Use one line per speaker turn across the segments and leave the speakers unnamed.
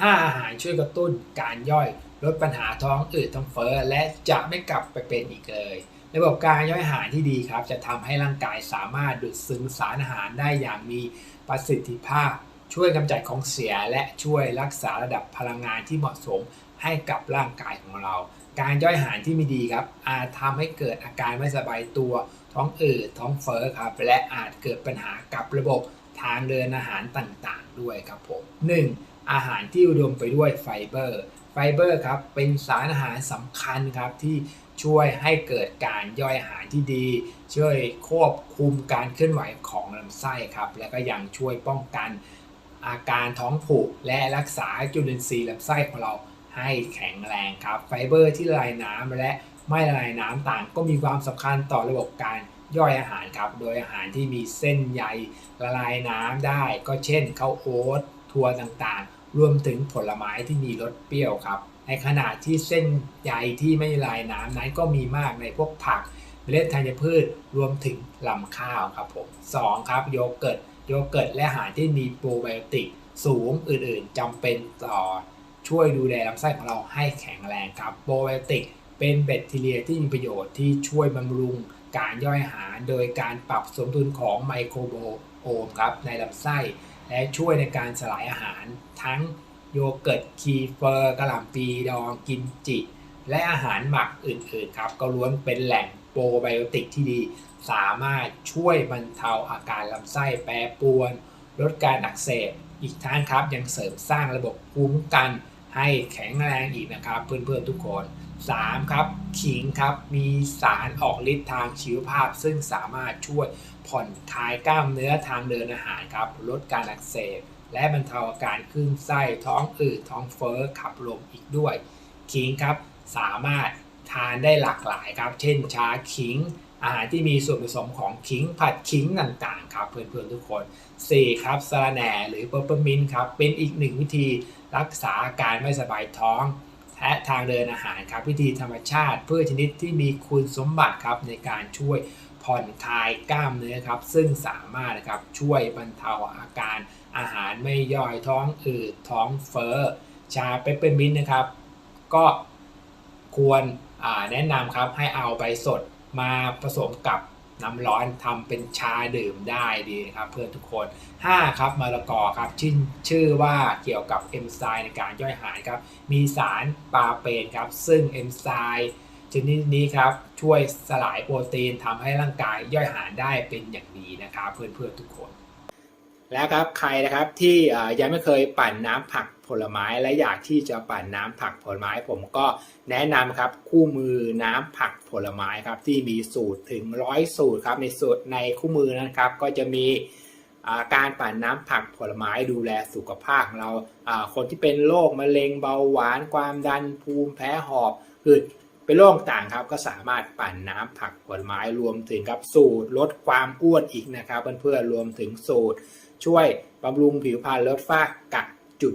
5 อาหารช่วยกระตุ้นการย่อยลดปัญหาท้องอืดท้องเฟ้อและจะไม่กลับไปเป็นอีกเลย ระบบการย่อยอาหารที่ดีครับ จะทำให้ร่างกายสามารถดูดซึมสารอาหารได้อย่างมีประสิทธิภาพ ช่วยกำจัดของเสียและช่วยรักษาระดับพลังงานที่เหมาะสมให้กับร่างกายของเรา การย่อยอาหารที่ไม่ดีครับ อาจทำให้เกิดอาการไม่สบายตัว ท้องอืดท้องเฟ้อครับ และอาจเกิดปัญหากับระบบทางเดินอาหารต่างๆ ด้วยครับผม 1. อาหารที่อุดมไปด้วยไฟเบอร์ ไฟเบอร์ครับเป็นสารอาหารสำคัญครับที่ช่วยให้เกิดการย่อยอาหารที่ดี ช่วยควบคุมการเคลื่อนไหวของลำไส้ครับ และก็ยังช่วยป้องกันอาการท้องผูกและรักษาจุลินทรีย์ลำไส้ของเราให้แข็งแรงครับ ไฟเบอร์ที่ละลายน้ำและไม่ละลายน้ำต่างก็มีความสำคัญต่อระบบการย่อยอาหารครับ โดยอาหารที่มีเส้นใยละลายน้ำได้ ก็เช่นข้าวโอ๊ตถั่วต่างๆ รวมถึงผลไม้ที่มีรสเปรี้ยวครับ ในขณะที่เส้นใยที่ไม่ลายน้ำนั้นก็มีมากในพวกผักเมล็ดธัญพืชรวมถึงลำข้าวครับผม 2. ครับโยเกิร์ตโยเกิร์ตและอาหารที่มีโปรไบโอติกสูงอื่นๆจำเป็นต่อช่วยดูแลลำไส้ของเราให้แข็งแรงครับโปรไบโอติกเป็นแบคทีเรียที่มีประโยชน์ที่ช่วยบำรุงการย่อยอาหาร โดยการปรับสมดุลของไมโครโบโอมครับในลำไส้ และช่วยในการสลายอาหาร ทั้งโยเกิร์ตคีเฟอร์กระหล่ำปีดองกิมจิ และอาหารหมักอื่นๆครับ ก็ล้วนเป็นแหล่งโปรไบโอติกที่ดี สามารถช่วยบรรเทาอาการลำไส้แปรปรวน ลดการอักเสบอีกทั้งครับยังเสริมสร้างระบบภูมิคุ้มกัน ให้แข็งแรงอีกนะครับ เพื่อนๆทุกคน 3. ครับขิงครับมีสารออกฤทธิ์ทางชีวภาพ ซึ่งสามารถช่วยผ่อนคลายกล้ามเนื้อทางเดินอาหารครับลดการอักเสบและบรรเทาอาการคลื่นไส้ท้องอืดท้องเฟ้อขับลมอีกด้วย ขิงครับสามารถทานได้หลากหลายครับ เช่นชาขิง อาหารที่มีส่วนผสมของขิงผัดขิงต่างๆครับเพื่อนๆทุกคน 4. ครับสาระแหน่หรือเปอร์เปอร์มินครับเป็นอีกหนึ่งวิธีรักษาอาการไม่สบายท้องและทางเดินอาหารครับวิธีธรรมชาติเพื่อชนิดที่มีคุณสมบัติครับในการช่วยผ่อนคลายกล้ามเนื้อครับ ซึ่งสามารถนะครับช่วยบรรเทาอาการอาหารไม่ย่อยท้องอืดท้องเฟ้อชาเปปเปอร์มินต์นะครับ ก็ควรแนะนำครับให้เอาใบสด มาผสมกับน้ำร้อนทำเป็นชาดื่มได้ดีครับ เพื่อนทุกคน 5. ครับมะละกอครับชื่อชื่อว่าเกี่ยวกับเอนไซม์ในการย่อยอาหารครับ มีสารปาเปนครับ ซึ่งเอนไซม์ชนิดนี้ครับช่วยสลายโปรตีนทำให้ร่างกายย่อยอาหารได้เป็นอย่างดีนะครับ เพื่อนๆทุกคน แล้วครับใครนะครับที่ยังไม่เคยปั่นน้ำผัก ลไม้และอยากที่จะปั่นน้ำผักผลไม้ ผมก็แนะนำครับคู่มือน้ำผักผลไม้ครับที่มีสูตรถึงร้อยสูตรครับในสูตรในคู่มือนะครับ ก็จะมีการปั่นน้ำผักผลไม้ดูแลสุขภาพของเราคนที่เป็นโรคมะเร็งเบาหวานความดันภูมิแพ้หอบหืดเป็นโรคต่างครับก็สามารถปั่นน้ำผักผลไม้รวมถึงกับสูตรลดความอ้วนอีกนะครับเพื่อนๆรวมถึงสูตร ช่วยบำรุงผิวพรรณลดฝ้ากระจุด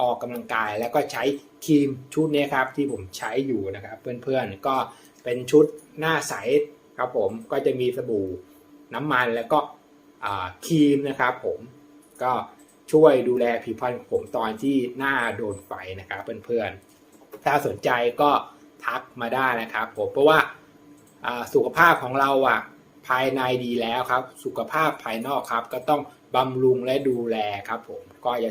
ออกกำลังกาย แล้วก็ใช้ครีมชุดนี้ครับที่ผมใช้อยู่นะครับ เพื่อนๆก็เป็นชุดหน้าใสครับผมก็จะมีสบู่น้ำมันแล้วก็ครีมนะครับผมก็ช่วยดูแลผิวพรรณของผมตอนที่หน้าโดนไฟนะครับเพื่อนๆถ้าสนใจก็ทักมาได้นะครับผมเพราะว่าสุขภาพของเราอะภายในดีแล้วครับ สุขภาพภายนอกครับ ก็ต้องบำรุงและดูแลครับผมก็จะ